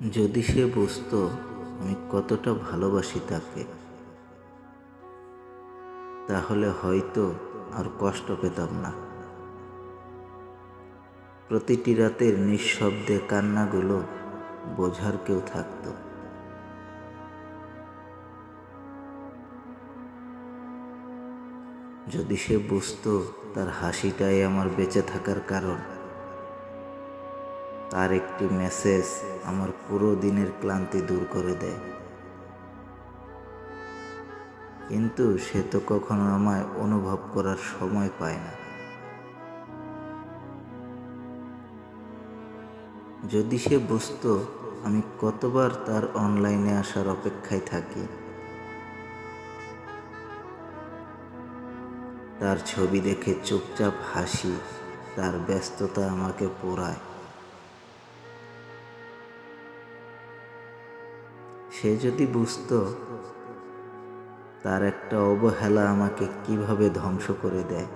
যদি সে বুঝতো আমি কতটা ভালোবাসি তাকে, তাহলে হয়তো আর কষ্ট পেতাম না। প্রতিটি রাতের নিঃশব্দে কান্নাগুলো বোঝার কেউ থাকতো। যদি সে বুঝতো তার হাসিটাই আমার বেঁচে থাকার কারণ তার একটি মেসেজ আমার পুরো দিনের ক্লান্তি দূর করে দেয়। কিন্তু সে তো কখনো আমায় অনুভব করার সময় পায় না। যদি সে বুঝতো আমি কতবার তার অনলাইনে আসার অপেক্ষায় থাকি। তার ছবি দেখে চুপচাপ হাসি, তার ব্যস্ততা আমাকে পোড়ায়। সে যদি বুঝত, তার একটা অবহেলা আমাকে কীভাবে ধ্বংস করে দেয়?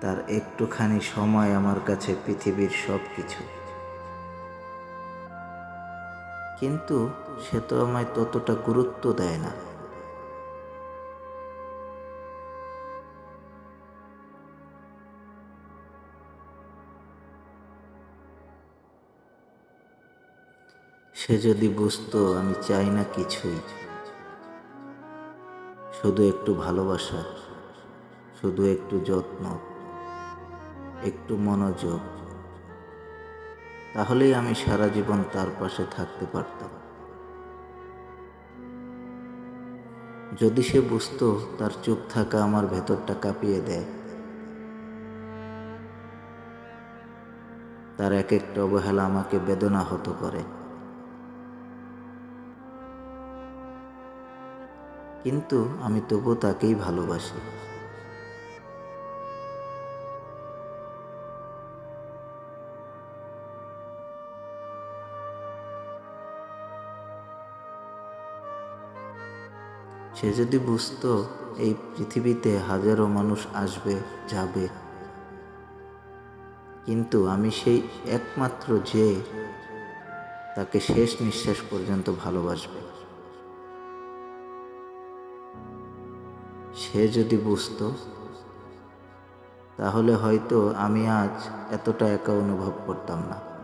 তার একটুখানি সময় আমার কাছে পৃথিবীর সব কিছু কিন্তু সে তো আমায় ততটা গুরুত্ব দেয় না। সে যদি বুঝতো আমি চাই না কিছুই। শুধু একটু ভালোবাসা, শুধু একটু যত্ন, একটু মনোযোগ, তাহলেই আমি সারা জীবন তার পাশে থাকতে পারতাম। যদি সে বুঝতো তার চুপ থাকা আমার ভেতরটা কাঁপিয়ে দেয়, তার এক একটা অবহেলা আমাকে বেদনা হতো করে। কিন্তু আমি তবু তাকেই ভালোবাসি। সে যদি বুঝতো এই পৃথিবীতে হাজারো মানুষ আসবে, যাবে। কিন্তু আমি সেই একমাত্র যে তাকে শেষ নিঃশ্বাস পর্যন্ত ভালোবাসবে। সে যদি বুঝত তাহলে হয়তো আমি আজ এতটা একা অনুভব করতাম না।